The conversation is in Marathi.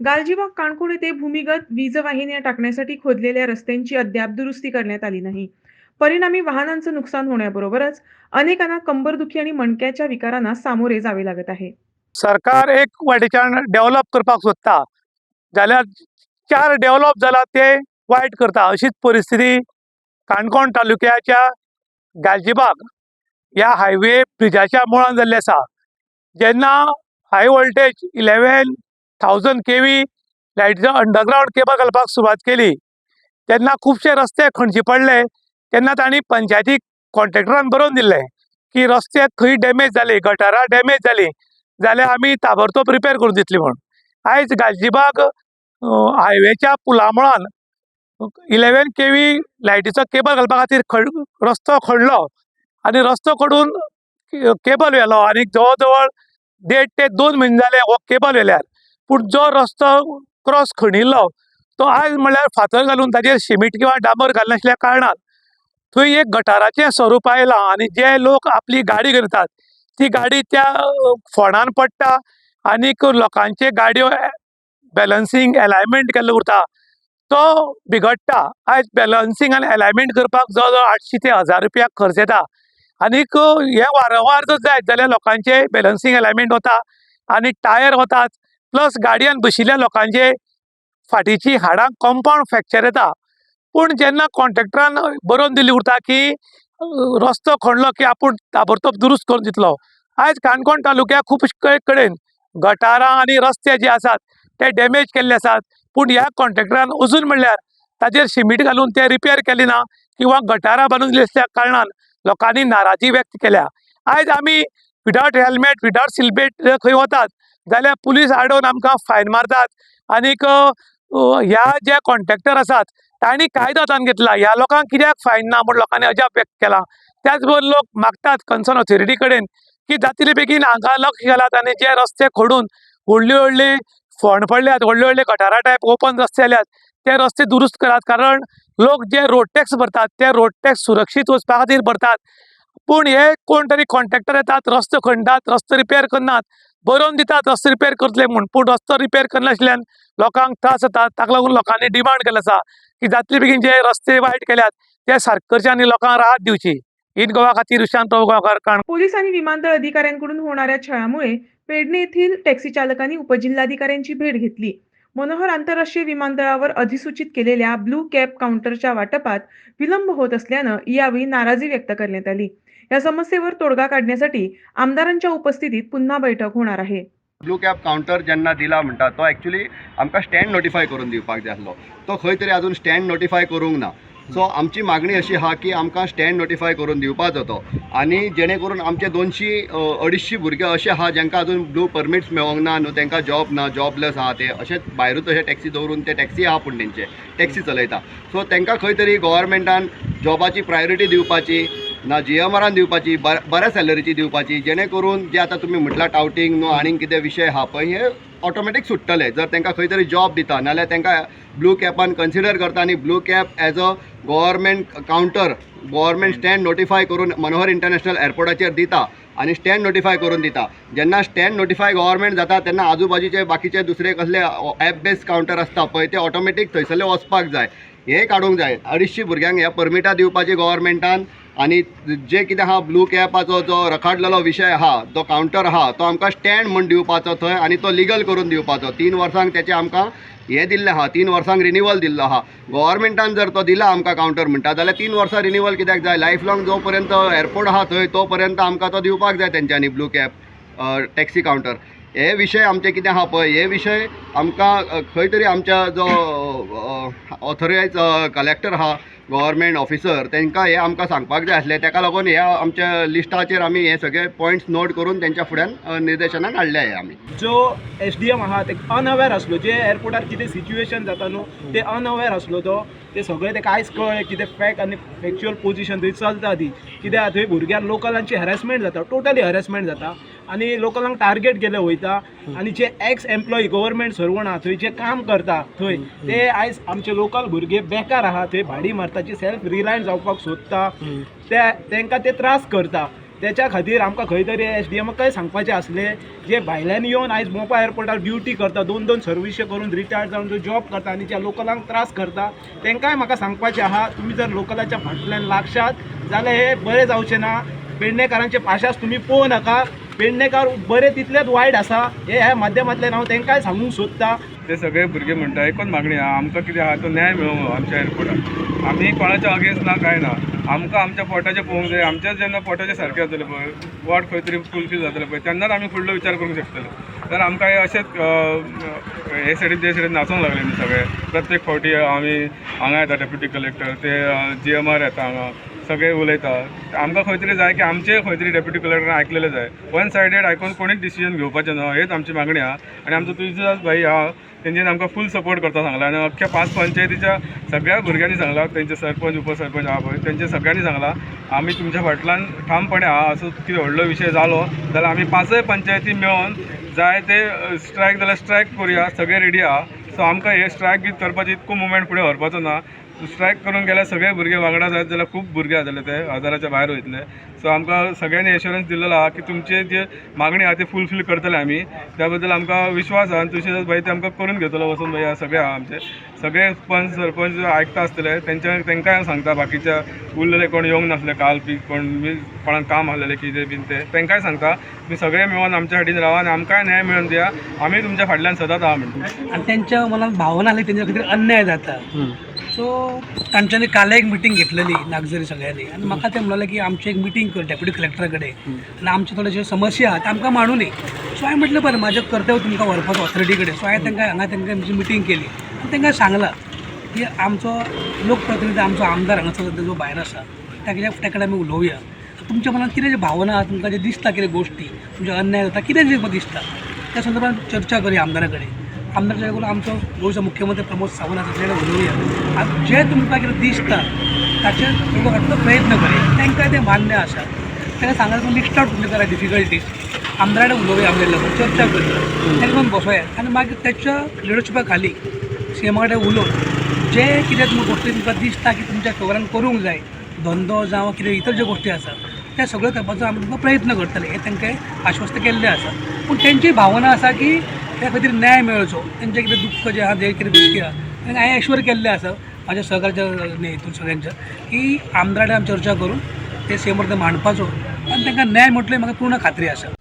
गालजीबाग काणकोड येथे भूमिगत वीज वाहिन्या टाकण्यासाठी खोदलेल्या रस्त्यांची अद्याप दुरुस्ती करण्यात आली नाही. परिणामी वाहनांचं नुकसान होण्याबरोबरच अनेकांना कंबरदुखी आणि मणक्याच्या विकारांना सामोरे जावे लागत आहे. सरकार एक वाटेच्यान डेव्हलप करपाक सोदता जाल्यार चार डेव्हलप जाला ते वायट करता अशीच परिस्थिती काणकोण तालुक्याच्या गालजीबाग ह्या हायवे ब्रिजाच्या मुळान जाल्ली आसा. जेन्ना high voltage eleven thousand K V लायटीचो अंडरग्रावंड केबल घालपाक सुरवात केली. तेन्ना खुबशे रस्ते खणचे पडले. तेन्ना तांणी पंचायतीक कॉन्ट्रॅक्टरान बरोवन दिल्लें की रस्ते खंय डॅमेज जाली गटारां डॅमेज जाली जाल्यार आमी ताबडतोब रिपेर करून दितली म्हूण आयज गालजीबाग हायवेच्या पुला मुळान इलेवन के व्ही लायटीचो केबल घालपा खातीर खड रस्तो खणलो आनी रस्तो खडून केबल व्हेलो आनी जवळ जवळ देड ते दोन म्हयने जाले हो केबल व्हेल्यार पूण जो रस्तो क्रॉस खणिल्लो तो आयज म्हणल्यार फातर घालून ताचेर शिमीट किंवा डांबर घालनाशिल्ल्या कारणान. थंय एक गटाराचें स्वरूप आयलां आनी जे लोक आपली गाडी करतात ती गाडी त्या फोंडान पडटा आनीक लोकांचे गाडयो बॅलन्सींग एलायमेंट केल्लो उरता तो बिगडटा आयज बॅलन्सींग आनी एलायमेंट करपाक जवळ जवळ आठशी ते हजार रुपया खर्च येता आनीक हे वारंवार जर जायत जाल्यार लोकांचे बॅलन्सींग एलायमेंट वता आनी टायर वतात प्लस गाडयान बशिल्ल्या लोकांचे फाटीची हाडां कंपाउंड फ्रॅक्चर येता. पूण जेन्ना कॉन्ट्रॅक्टरान बरोवन दिल्ली उरता की रस्तो खणलो की आपूण ताबडतोब दुरुस्त करून दितलो. आयज काणकोण तालुक्याक खुबशे कडेन गटारां आनी रस्ते जे आसात ते डॅमेज केल्ले आसात. पूण ह्या कॉन्ट्रॅक्टरान अजून म्हणल्यार ताचेर शिमीट घालून ते रिपेर केले ना किंवा गटारां बांदून दिली असल्या कारणान लोकांनी नाराजी व्यक्त केल्या. आयज आमी विदावट हेल्मेट विदावट सिलबेट खंय वतात जाल्यार पुलीस आडोवन आमकां फायन मारतात. आनीक ह्या जे कॉन्ट्रॅक्टर आसात तांणी कायदो हातान घेतला. ह्या लोकांक कित्याक फायन ना म्हूण लोकांनी अजाप व्यक्त केला. त्याच बरोबर लोक मागतात कन्सर्न ऑथॉरिटी कडेन की जातले बेगीन हांगा लक्ष घालात आनी जे रस्ते खोडून व्हडली व्हडली फोंड पडल्यात व्हडले व्हडले गटारा टायप ओपन रस्ते जाल्यात ते रस्ते दुरुस्त करात. कारण लोक जे रोड टॅक्स भरतात ते रोड टॅक्स सुरक्षीत वचपा खातीर भरतात. पूण हे कोण तरी कॉन्ट्रॅक्टर येतात रस्तो खणटात रस्तो रिपेर करनात बरोवन दितात रस्तो रिपेर करतले म्हूण पूण रस्तो रिपेर करनाशिल्ल्यान लोकांक त्रास जाता ताका लागून लोकांनी डिमांड केलो आसा की जातले बेगीन जे रस्ते वायट केल्यात ते सारके करचे आनी लोकांक राहत दिवची इन गोवा खातीर विशांत गोवाकार काण पोलीस आणि विमानतळ अधिकाऱ्यांकडून होणाऱ्या छळामुळे पेडणे येथील टॅक्सी चालकांनी उपजिल्हाधिकाऱ्यांची भेट घेतली. मनोहर आंतरराष्ट्रीय विमानतळावर अधिसूचित केलेल्या ब्लू कॅप काउंटरच्या वाटपात विलंब होत असल्यानं यावेळी नाराजी व्यक्त करण्यात आली. या समस्येवर तोडगा काढण्यासाठी आमदारांच्या उपस्थितीत पुन्हा बैठक होणार आहे. ब्लू कॅप कावंटर जेन्ना दिला म्हणटा तो ॲक्च्युली आमकां स्टँड नोटिफाय करून दिवपाक जाय आसलो. तो खंय तरी अजून स्टँड नोटिफाय करूंक ना. सो आमची मागणी अशी आहा की आमकां स्टँड नोटिफाय करून दिवपाचो तो आनी जेणे करून आमचे दोनशी अ, भुरगे अशे आहा जेंकां अजून ब्लू परमिट्स मेळोंक ना न्हू तांकां जॉब ना जॉबलेस आहा ते अशेच भायरूच अशे टॅक्सी दवरून ते टॅक्सी आहा पूण तेंचे टॅक्सी चलयता. सो तांकां खंय तरी गोवोरमेंटान जॉबाची प्रायोरिटी दिवपाची ना जी एम आरान दिवपाची बऱ्या सॅलरीची दिवपाची जेणे करून जे आतां तुमी म्हटला टावटींग न्हू आनीक कितें विशय हा पळय हे ऑटोमॅटीक सुट्टले जर तांकां खंय तरी जॉब दिता नाजाल्यार तांकां ब्लू कॅपान कन्सिडर करता आनी blue cap as a government counter government stand notify करून मनोहर इंटरनॅशनल एअरपोर्टाचेर दिता आनी स्टँड नोटिफाय करून दिता. जेन्ना स्टँड नोटिफाय गव्हर्मेंट जाता तेन्ना आजूबाजूचे बाकीचे दुसरे कसले ॲप बेस्ड कावंटर आसता पळय ते ऑटोमॅटीक थंयसरले वचपाक जाय. हे काडूंक जाय. अडीचशी भुरग्यांक ह्या परमिटां दिवपाची गव्हर्मेंटान आनी जे कितें आहा ब्लू कॅपाचो जो रखाडलेलो विशय आहा तो कावंटर आहा तो आमकां स्टँड म्हूण दिवपाचो थंय आनी तो लिगल करून दिवपाचो. तीन वर्सांक तेचे आमकां हे दिल्लें आहा तीन वर्सांक रिन्युअल दिल्लो आहा गव्हर्मेंटान जर तो दिला आमकां कावंटर म्हणटा जाल्यार तीन वर्सां रिन्युअल कित्याक जाय? लायफ लाँग जो पर्यंत एअरपोर्ट आहा थंय तो पर्यंत आमकां तो दिवपाक जाय तेंच्यांनी ब्लू कॅप टॅक्सी कावंटर हे विशय आमचे कितें आहा पळय? हे विशय आमकां खंय तरी आमच्या जो ऑथोरायज कलेक्टर आहा गव्हर्मेंट ऑफिसर तांकां हे आमकां सांगपाक जाय आसलें. ताका लागून ह्या आमच्या लिस्टाचेर आमी हे सगळे पॉयंट्स नोट करून तेंच्या फुड्यान निर्देशनाक हाडले हे आमी जो एस डी एम आहा ते अनअवेर आसलो जे एअरपोर्टार कितें सिच्युएशन जाता न्हू ते अनअवेर आसलो तो ते सगळे ते आयज कळ्ळें कितें फॅक्ट आनी फॅक्च्युअल पोजिशन थंय चलता ती. कित्याक थंय भुरग्यांक लोकलांची हॅरेसमेंट जाता टोटली हॅरेसमेंट जाता. आनी लोकलांक टार्गेट केले वयता आनी जे एक्स एम्प्लॉई गव्हर्मेंट सर्वंट आहा थंय जे काम करता थंय ते आयज आमचे लोकल भुरगे बेकार आहा थंय भाडी मारता जे सेल्फ रिलायंट जावपाक सोदता. ते तांकां ते त्रास करता. त्याच्या खातीर आमकां खंय तरी एस डी एमाक काय सांगपाचें आसलें जे भायल्यान येवन आयज मोपा एअरपोर्टार ड्युटी करता दोन दोन सर्विशी करून रिटायर्ड जावन जॉब करता आनी ज्या लोकलांक त्रास करता तांकांय म्हाका सांगपाचें आहा तुमी जर लोकलाच्या फाटल्यान लागशात जाल्यार हे बरें जावचें ना. पेडणेकारांचे पाशास तुमी पळोवं नाका. पेडणेकार बरे तितलेच वायट आसा हे ह्या माध्यमांतल्यान हांव तांकांय सांगूंक सोदतां ते सगळे भुरगे म्हणटा एकूच मागणी आहा. आमकां कितें आहा तो न्याय मेळूंक आमच्या एअरपोर्टार आमी कोणाच्या अगेन्स्ट ना काय ना. आमकां आमच्या पोटाचें पळोवंक जाय आमच्याच जेन्ना पोटाचें सारकें जातलें पळय वॉट खंय तरी फुलफील जातलें पळय. तेन्नाच आमी फुडलो विचार करूंक शकतले. तर आमकां हे अशेंच हे सायडीन ते सायडीन नाचूंक लागले न्ही सगळे. प्रत्येक फावटी आमी हांगा येता डेप्युटी कलेक्टर ते जी एम आर येता हांगा. सगळे उलयता आमकां खंय तरी जाय की आमचे खंय तरी डेप्युटी कलेक्टरान आयकलेले जाय. वन सायडेड आयकून कोणीच डिसिजन घेवपाचें ना हेच आमची मागणी आहा आनी आमचो तुळशीदास भाई आहा तेंच्यानी आमकां फूल सपोर्ट करता सांगला. आनी अख्ख्या पांच पंचायतीच्या सगळ्या भुरग्यांनी सांगला तेंचे सरपंच उपसरपंच आहा पळय तेंचे सगळ्यांनी सांगला आमी तुमच्या फाटल्यान ठामपणे आहा असो कितें व्हडलो विशय जालो जाल्यार आमी पांचय पंचायती मेळोन जाय ते स्ट्रायक जाल्यार स्ट्रायक करुया सगळे रेडी आहा सो आमकां हे स्ट्रायक बी करपाचें इतको मुवमेंट फुडें व्हरपाचो ना. स्ट्रायक करून गेल्यार सगळे भुरगे वांगडा जायत जाल्यार खूब भुरगे आसले ते हजाराच्या भायर वयतले. सो आमकां सगळ्यांनी एश्युरन्स दिलेलो आहा की तुमचे जे मागणी आहा ती फुलफील करतले आमी त्या बद्दल आमकां विश्वास आहा आनी तुळशीदास भाई ते आमकां करून घेतलो वचून भाई सगळे आहा आमचे. सगळे पंच सरपंच आयकता आसतले तेंच्या तेंकांय हांव सांगता? बाकीच्या उरलेले कोण येवंक नासले काल बी कोण बी कोणाक काम आसलेले कितें बीन ते. तेंकांय सांगता? तुम्ही सगळे मेळून आमच्या सायडीन रावा आनी आमकांय न्याय मेळून दिया आमी तुमच्या फाटल्यान सदांच आहा म्हणटा आणि त्यांच्या मनात भावना आली त्यांच्या खातीर अन्याय जाता. सो तांच्यांनी काल एक मिटींग घेतलेली नागझरी सगळ्यांनी. आणि म्हाका ते म्हणलें की आमची एक मिटींग कर डेप्युटी कलेक्टरा कडेन आनी आमचे थोडेशे समस्या आहा आमकां मांडू न्ही सो हांवें म्हटलें बरें म्हाजें कर्तव्य तुमकां व्हरपाचो ऑथॉरिटी कडेन सो हांवें तांकां हांगा तांकां आमची मिटींग केली. आनी तांकां सांगलां की आमचो लोकप्रतिनिधी आमचो आमदार हांगासर जो भायर आसा ताका त्या कडेन आमी उलोवया. तुमच्या मनात कितें जे भावना आहा तुमकां जे दिसता कितें गोश्टी तुमचे अन्याय जाता कितें जे दिसता? त्या संदर्भात चर्चा करूया आमदारा कडेन आमदार करून आमचो गोंयचो मुख्यमंत्री प्रमोद सावंत आसा ताचे कडेन उलोवया. आनी जे तुमकां कितें दिसता ताचेर तुमकां फाटलो प्रयत्न करया तांकां तें मान्य आसा ताका सांगा लिस्ट आउट करा डिफिकल्टीज आमदारा कडेन उलोवया आमच्या लोक चर्चा करूया. ताका लागून बसोया आनी मागीर त्याच्या लिडरशिपा खाली सी कडेन उलोवन जे कितें तुमकां गोश्टी तुमकां दिसता की तुमच्या खबरान करूंक जाय. धंदो जावं कितें इतर ज्यो गोश्टी आसात त्या सगळ्यो करपाचो आमी तुमकां प्रयत्न करतले. हे तांकां आश्वस्त केल्लें आसा पूण तेंची भावना आसा की त्या खातीर न्याय मेळचो तेंचें कितें दुख्ख जें आहा जें कितें दुख्खी आहा. तांकां हांवें एश्वर केल्लें आसा म्हाज्या सहकाराच्या हितून सगळ्यांच्या. की आमदारा कडेन आमी चर्चा करून ते सेमर ते मांडपाचो. आनी तांकां न्याय म्हटलें म्हाका पूर्ण खात्री आसा